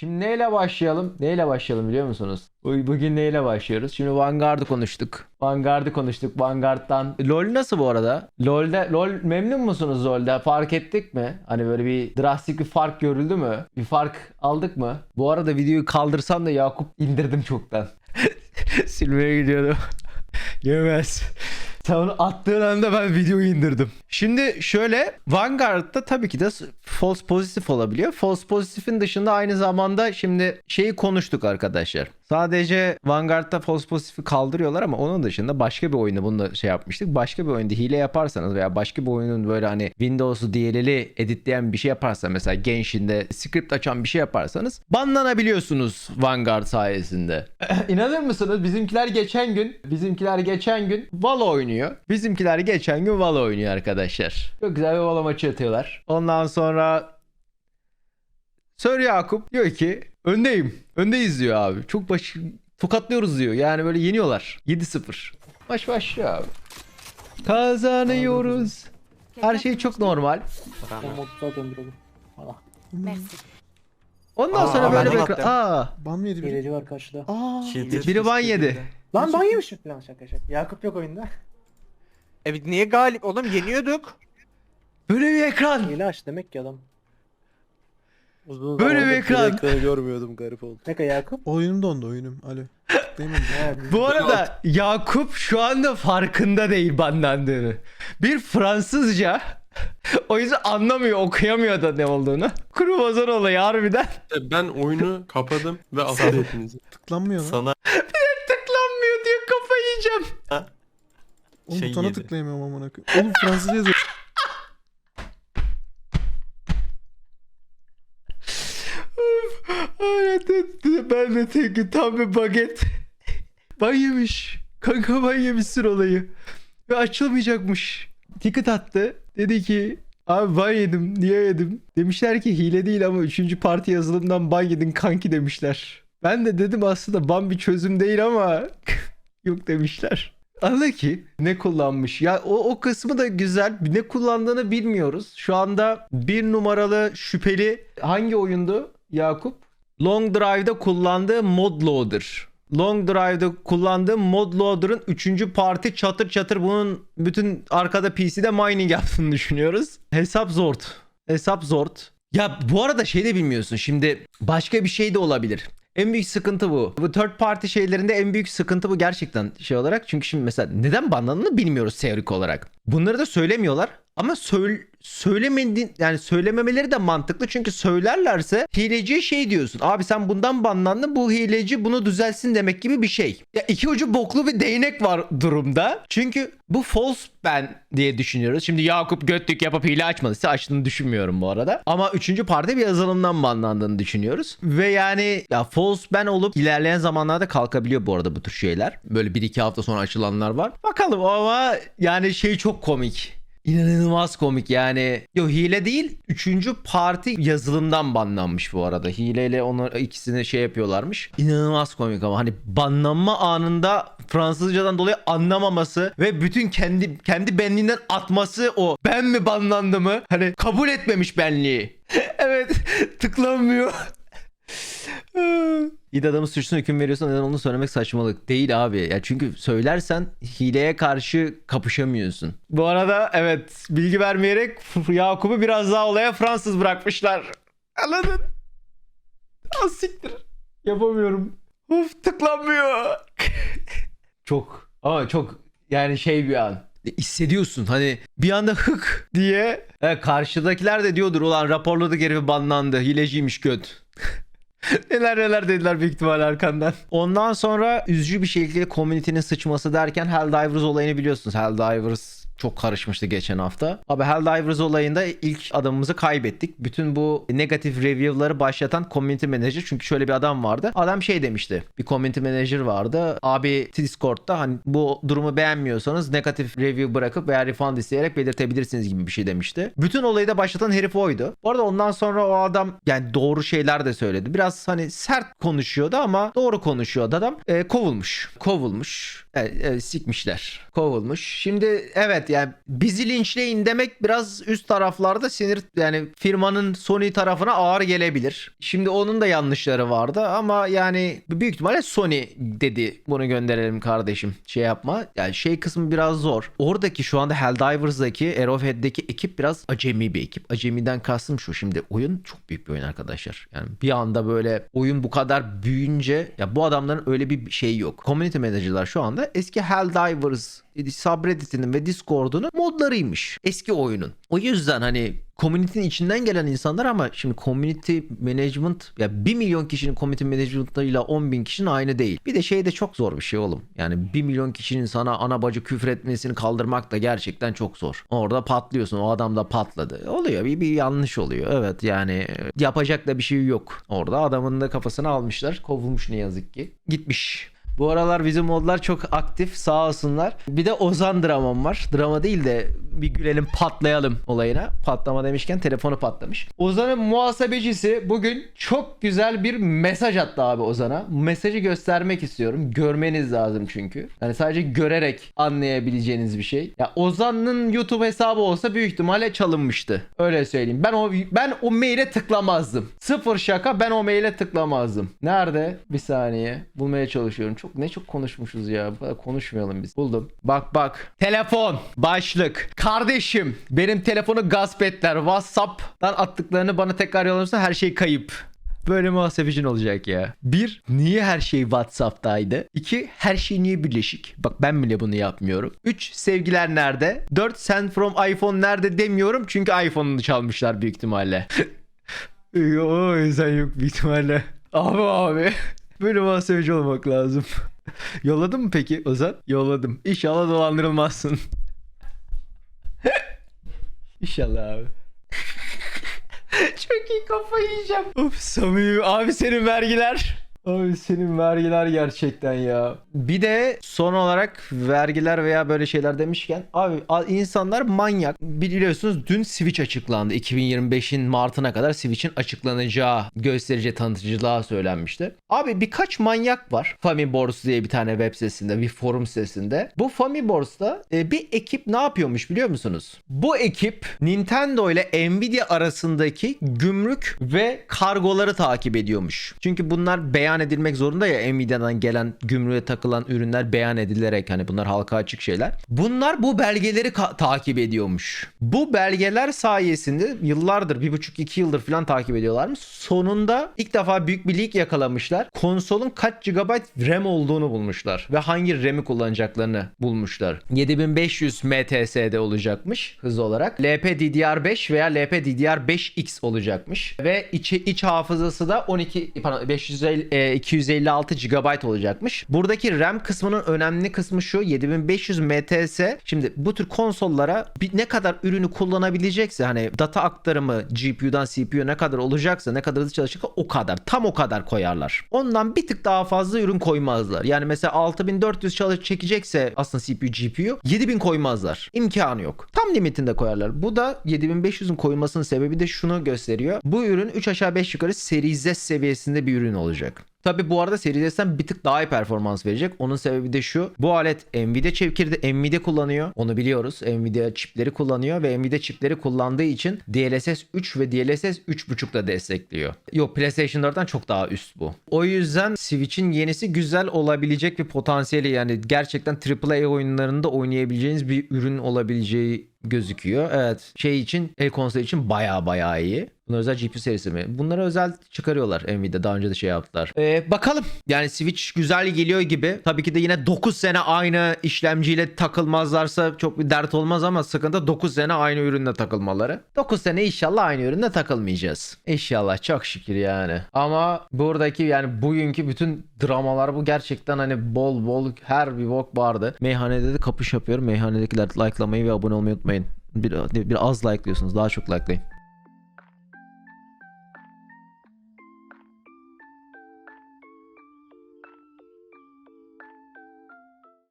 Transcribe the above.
Şimdi neyle başlayalım? Neyle başlayalım biliyor musunuz? Bu- Bugün neyle başlıyoruz? Şimdi Vanguard'ı konuştuk. Vanguard'ı konuştuk. Vanguard'dan. LoL nasıl bu arada? LoL'de LoL memnun musunuz LoL'de? Fark ettik mi? Hani böyle bir drastik bir fark görüldü mü? Bir fark aldık mı? Bu arada videoyu kaldırsam da Yakup indirdim çoktan. Silmeye gidiyordum. Yemez. Sen onu attığın anda ben videoyu indirdim. Şimdi şöyle Vanguard'da tabii ki de false pozitif olabiliyor. False pozitifin dışında aynı zamanda şimdi şeyi konuştuk arkadaşlar. Sadece Vanguard'da false pozitifi kaldırıyorlar ama onun dışında başka bir oyunda bunu da şey yapmıştık. Başka bir oyunda hile yaparsanız veya başka bir oyunun böyle hani Windows'u DLL'i editleyen bir şey yaparsanız mesela Genshin'de script açan bir şey yaparsanız banlanabiliyorsunuz Vanguard sayesinde. İnanır mısınız? Bizimkiler geçen gün bizimkiler geçen gün Valo oynuyor. Bizimkiler geçen gün Valo oynuyor arkadaşlar. Çok güzel bir Valo maçı atıyorlar. Ondan sonra Sir Yakup diyor ki öndeyim. Öndeyiz diyor abi. Çok baş tokatlıyoruz diyor. Yani böyle yeniyorlar. 7-0. Maç başlıyor abi. Kazanıyoruz. Her şey çok normal. O mod zaten bir olur. Merci. Ondan Aa, sonra böyle ben bir attım. Aa, Ban mı yedi biri? Hileci var karşıda. Aa. biri ban yedi. Lan ban yemişim. Lan şaka şaka. Yakup yok oyunda. Evet niye galip? Oğlum yeniyorduk. Böyle bir ekran. Hile aç demek ki adam. Uzun Böyle bir ekran. ekranı görmüyordum garip oldu. Ne kadar Yakup? Oyunum dondu oyunum. Alo. Değil mi? Ha, Bu arada Yakup şu anda farkında değil banlandığını. Bir Fransızca o yüzden anlamıyor, okuyamıyor da ne olduğunu. Kruvazon olayı harbiden. Ben oyunu kapadım ve affet hepinizi. Tıklanmıyor lan. Sana Tıklanmıyor diyor kafayı yiyeceğim. Oğlum şey butona yedi. tıklayamıyorum amına koyayım. Oğlum Fransızca yazıyor. Evet, de tek tam bir baget. Ban yemiş. Kanka ban yemişsin olayı. Ve açılmayacakmış. Ticket attı. Dedi ki abi ban yedim. Niye yedim? Demişler ki hile değil ama 3. parti yazılımdan ban yedin kanki demişler. Ben de dedim aslında ban bir çözüm değil ama yok demişler. Anla ki ne kullanmış. Ya o, o kısmı da güzel. Ne kullandığını bilmiyoruz. Şu anda bir numaralı şüpheli hangi oyundu Yakup? Long Drive'da kullandığı mod loader. Long Drive'da kullandığım mod loader'ın 3. parti çatır çatır bunun bütün arkada PC'de mining yaptığını düşünüyoruz. Hesap zord. Hesap zord. Ya bu arada şey de bilmiyorsun. Şimdi başka bir şey de olabilir. En büyük sıkıntı bu. Bu third party şeylerinde en büyük sıkıntı bu gerçekten şey olarak. Çünkü şimdi mesela neden banlandığını bilmiyoruz teorik olarak. Bunları da söylemiyorlar. Ama söyle, söylemedi yani söylememeleri de mantıklı çünkü söylerlerse hileci şey diyorsun. Abi sen bundan banlandın bu hileci bunu düzelsin demek gibi bir şey. Ya iki ucu boklu bir değnek var durumda. Çünkü bu false ban diye düşünüyoruz. Şimdi Yakup götlük yapıp hile açmadıysa açtığını düşünmüyorum bu arada. Ama üçüncü parti bir yazılımdan banlandığını düşünüyoruz. Ve yani ya false ban olup ilerleyen zamanlarda kalkabiliyor bu arada bu tür şeyler. Böyle bir iki hafta sonra açılanlar var. Bakalım ama yani şey çok komik. İnanılmaz komik yani. Yo hile değil. Üçüncü parti yazılımdan banlanmış bu arada. Hileyle onu ikisini şey yapıyorlarmış. İnanılmaz komik ama hani banlanma anında Fransızcadan dolayı anlamaması ve bütün kendi kendi benliğinden atması o. Ben mi banlandı mı? Hani kabul etmemiş benliği. evet tıklanmıyor. De adamı suçsuna hüküm veriyorsan neden onu söylemek saçmalık. Değil abi. Ya çünkü söylersen hileye karşı kapışamıyorsun. Bu arada evet bilgi vermeyerek Yakup'u biraz daha olaya Fransız bırakmışlar. Anladın? Az siktir. Yapamıyorum. Uf tıklanmıyor. çok ama çok yani şey bir an hissediyorsun hani bir anda hık diye e, karşıdakiler de diyordur ulan raporladık herifi banlandı hileciymiş göt. neler neler dediler büyük ihtimal arkandan. Ondan sonra üzücü bir şekilde community'nin sıçması derken Helldivers olayını biliyorsunuz. Helldivers çok karışmıştı geçen hafta. Abi Helldivers olayında ilk adamımızı kaybettik. Bütün bu negatif review'ları başlatan community manager. Çünkü şöyle bir adam vardı. Adam şey demişti. Bir community manager vardı. Abi Discord'da hani bu durumu beğenmiyorsanız negatif review bırakıp veya refund isteyerek belirtebilirsiniz gibi bir şey demişti. Bütün olayı da başlatan herif oydu. Bu arada ondan sonra o adam yani doğru şeyler de söyledi. Biraz hani sert konuşuyordu ama doğru konuşuyordu adam. Ee, kovulmuş. Kovulmuş. Evet, evet, sikmişler. Kovulmuş. Şimdi evet yani bizi linçleyin demek biraz üst taraflarda sinir yani firmanın Sony tarafına ağır gelebilir. Şimdi onun da yanlışları vardı ama yani büyük ihtimalle Sony dedi bunu gönderelim kardeşim şey yapma. Yani şey kısmı biraz zor. Oradaki şu anda Helldivers'daki Arrowhead'deki ekip biraz acemi bir ekip. Acemiden kastım şu şimdi oyun çok büyük bir oyun arkadaşlar. Yani bir anda böyle oyun bu kadar büyüyünce ya bu adamların öyle bir şey yok. Community manager'lar şu anda eski Helldivers subredditinin ve Discord'unun modlarıymış. Eski oyunun. O yüzden hani community'nin içinden gelen insanlar ama şimdi community management ya 1 milyon kişinin community management'ıyla 10 bin kişinin aynı değil. Bir de şey de çok zor bir şey oğlum. Yani 1 milyon kişinin sana ana bacı küfür etmesini kaldırmak da gerçekten çok zor. Orada patlıyorsun. O adam da patladı. Oluyor. Bir, bir yanlış oluyor. Evet yani yapacak da bir şey yok. Orada adamın da kafasını almışlar. Kovulmuş ne yazık ki. Gitmiş. Bu aralar bizim modlar çok aktif sağ olsunlar. Bir de Ozan dramam var. Drama değil de bir gülelim patlayalım olayına. Patlama demişken telefonu patlamış. Ozan'ın muhasebecisi bugün çok güzel bir mesaj attı abi Ozan'a. Mesajı göstermek istiyorum. Görmeniz lazım çünkü. Yani sadece görerek anlayabileceğiniz bir şey. Ya Ozan'ın YouTube hesabı olsa büyük ihtimalle çalınmıştı. Öyle söyleyeyim. Ben o ben o maile tıklamazdım. Sıfır şaka ben o maile tıklamazdım. Nerede? Bir saniye. Bulmaya çalışıyorum. Çok ne çok konuşmuşuz ya. Bu kadar konuşmayalım biz. Buldum. Bak bak. Telefon. Başlık. Kardeşim. Benim telefonu gasp ettiler. Whatsapp'tan attıklarını bana tekrar yollarsa her şey kayıp. Böyle muhasebecin olacak ya. Bir, niye her şey WhatsApp'taydı? İki, her şey niye birleşik? Bak ben bile bunu yapmıyorum. Üç, sevgiler nerede? Dört, send from iPhone nerede demiyorum çünkü iPhone'unu çalmışlar büyük ihtimalle. o yüzden yok büyük ihtimalle. Abi abi. Böyle muhasebeci olmak lazım. Yolladın mı peki Ozan? Yolladım. İnşallah dolandırılmazsın. İnşallah abi. Çok iyi kafa yiyeceğim. Of samimi. Abi senin vergiler. Abi senin vergiler gerçekten ya. Bir de son olarak vergiler veya böyle şeyler demişken abi insanlar manyak. Biliyorsunuz dün Switch açıklandı. 2025'in Mart'ına kadar Switch'in açıklanacağı gösterici tanıtıcılığa söylenmişti. Abi birkaç manyak var. Famibors diye bir tane web sitesinde, bir forum sitesinde. Bu Famibors'ta e, bir ekip ne yapıyormuş biliyor musunuz? Bu ekip Nintendo ile Nvidia arasındaki gümrük ve kargoları takip ediyormuş. Çünkü bunlar beyan edilmek zorunda ya Nvidia'dan gelen gümrüğe takılan ürünler beyan edilerek hani bunlar halka açık şeyler. Bunlar bu belgeleri takip ediyormuş. Bu belgeler sayesinde yıllardır bir buçuk iki yıldır falan takip ediyorlarmış. Sonunda ilk defa büyük bir leak yakalamışlar. Konsolun kaç GB RAM olduğunu bulmuşlar ve hangi RAM'i kullanacaklarını bulmuşlar. 7500 MTS'de olacakmış hız olarak. LPDDR5 veya LPDDR5X olacakmış ve içi iç hafızası da 12 pardon 550 e, 256 GB olacakmış. Buradaki RAM kısmının önemli kısmı şu 7500 MTS. Şimdi bu tür konsollara ne kadar ürünü kullanabilecekse hani data aktarımı GPU'dan CPU ne kadar olacaksa ne kadar hızlı çalışacaksa o kadar tam o kadar koyarlar. Ondan bir tık daha fazla ürün koymazlar. Yani mesela 6400 çalış çekecekse aslında CPU GPU 7000 koymazlar. İmkanı yok. Tam limitinde koyarlar. Bu da 7500'ün koymasının sebebi de şunu gösteriyor. Bu ürün 3 aşağı 5 yukarı Series S seviyesinde bir ürün olacak. Tabi bu arada Series S'ten bir tık daha iyi performans verecek. Onun sebebi de şu. Bu alet Nvidia çekirde Nvidia kullanıyor. Onu biliyoruz. Nvidia çipleri kullanıyor ve Nvidia çipleri kullandığı için DLSS 3 ve DLSS 3.5 da destekliyor. Yok PlayStation 4'ten çok daha üst bu. O yüzden Switch'in yenisi güzel olabilecek bir potansiyeli yani gerçekten AAA oyunlarında oynayabileceğiniz bir ürün olabileceği gözüküyor. Evet şey için el konsol için baya baya iyi. Bunlar özel GPU serisi mi? Bunları özel çıkarıyorlar Nvidia. Daha önce de şey yaptılar. Ee, bakalım. Yani Switch güzel geliyor gibi. Tabii ki de yine 9 sene aynı işlemciyle takılmazlarsa çok bir dert olmaz ama sıkıntı 9 sene aynı ürünle takılmaları. 9 sene inşallah aynı ürünle takılmayacağız. İnşallah çok şükür yani. Ama buradaki yani bugünkü bütün dramalar bu gerçekten hani bol bol her bir bok vardı. Meyhanede de kapış yapıyorum. Meyhanedekiler likelamayı ve abone olmayı unutmayın. Bir, bir az like'lıyorsunuz. Daha çok likelayın.